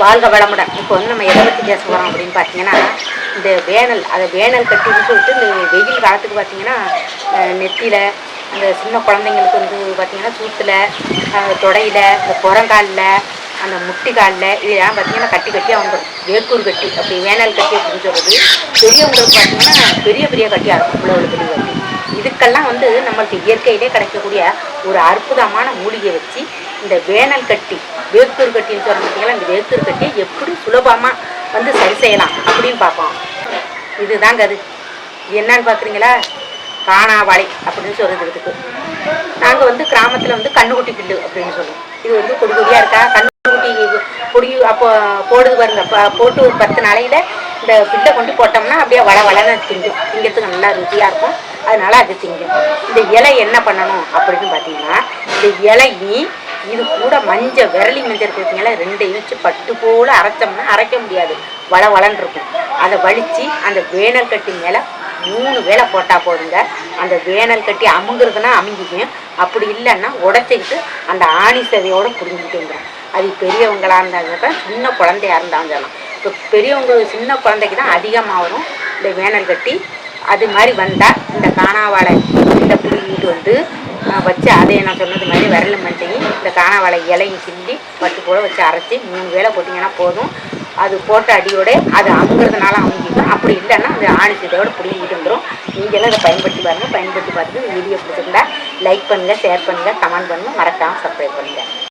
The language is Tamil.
வாழ்க வளமுடன். இப்போ வந்து நம்ம எதை பற்றி பேச போகிறோம் அப்படின்னு பார்த்தீங்கன்னா இந்த வேனல் அதை வேனல் கட்டின்னு சொல்லிட்டு இந்த வெயில் காலத்துக்கு பார்த்தீங்கன்னா நெத்தியில் அந்த சின்ன குழந்தைங்களுக்கு வந்து பார்த்திங்கன்னா சூத்தில் தொடையில் இந்த புறங்காலில் அந்த முட்டி காலில் இதெல்லாம் பார்த்தீங்கன்னா கட்டி கட்டி அவங்க வேக்கூர் கட்டி அப்படி வேனல் கட்டி அப்படின்னு சொல்கிறது பெரியவங்களுக்கு பார்த்தீங்கன்னா பெரிய பெரிய கட்டியாக இருக்கும் இவ்வளோ பெரிய கட்டி. இதுக்கெல்லாம் வந்து நம்மளுக்கு இயற்கையிலே கிடைக்கக்கூடிய ஒரு அற்புதமான மூலிகை வச்சு இந்த வேனல் கட்டி வேத்தூர் கட்டின்னு சொல்ல பார்த்தீங்களா இந்த வேத்தூர் கட்டியை எப்படி சுலபமாக வந்து சரி செய்யலாம் அப்படின்னு பார்ப்போம். இதுதாங்க அது. இது என்னன்னு பார்க்குறீங்களா காணாவாளை அப்படின்னு சொல்கிறது இதுக்கு. நாங்கள் வந்து கிராமத்தில் வந்து கண்ணுக்குட்டி பில்லு அப்படின்னு சொல்லுவோம். இது வந்து கொடி கொடியாக இருக்கா? கண்ணுக்குட்டி கொடி அப்போ போடுது பாருங்க. போட்டு ஒரு பத்து நாளையில் இந்த பில்லை கொண்டு போட்டோம்னா அப்படியே வள வளர திங்கும். திங்கிறதுக்கு நல்லா ருசியாக இருக்கும். அதனால அது திங்கும். இந்த இலை என்ன பண்ணணும் அப்படின்னு பார்த்தீங்கன்னா இந்த இலையும் இது கூட மஞ்சள் விரலி மஞ்சள் இருக்கு பார்த்தீங்களா ரெண்டு வச்சு பட்டு போல் அரைச்சோம்னா அரைக்க முடியாது. வள வளன்னு இருக்கும். அதை வலித்து அந்த வேனல் கட்டி மேலே மூணு வேளை போட்டால் போதுங்க. அந்த வேனல் கட்டி அமுங்குறதுன்னா அமுங்கிக்கும். அப்படி இல்லைன்னா உடச்சிக்கிட்டு அந்த ஆணி சதையோடு பிடுங்கிட்டு அது பெரியவங்களாக இருந்தாங்க சின்ன குழந்தையா இருந்தாலும் இப்போ பெரியவங்க சின்ன குழந்தைக்கு தான் அதிகமாக வரும் இந்த வேனல் கட்டி. அது மாதிரி வந்தால் இந்த காணாவாழை இந்த பிடிங்கிட்டு வந்து வச்சு அதே நான் சொன்னது மாதிரி விரல மண்டையும் இந்த காணாவாழை இலையும் கிண்டி பட்டு போல வச்சு அரைச்சி மூணு வேளை போட்டிங்கன்னா போதும். அது போட்ட அடியோட அது அமுங்கிறதுனால அமுங்கிக்கும். அப்படி இல்லைன்னா அந்த ஆணிச்சதோட பிடிங்கிட்டு வந்துடும் நீங்களும் அதை பயன்படுத்தி பாருங்கள் பயன்படுத்தி பார்த்துட்டு வீடியோ பிடிச்சிருந்தா லைக் பண்ணுங்கள் ஷேர் பண்ணுங்கள் கமெண்ட் பண்ணுங்கள் மறக்காமல் சப்ஸ்கிரைப் பண்ணுங்கள்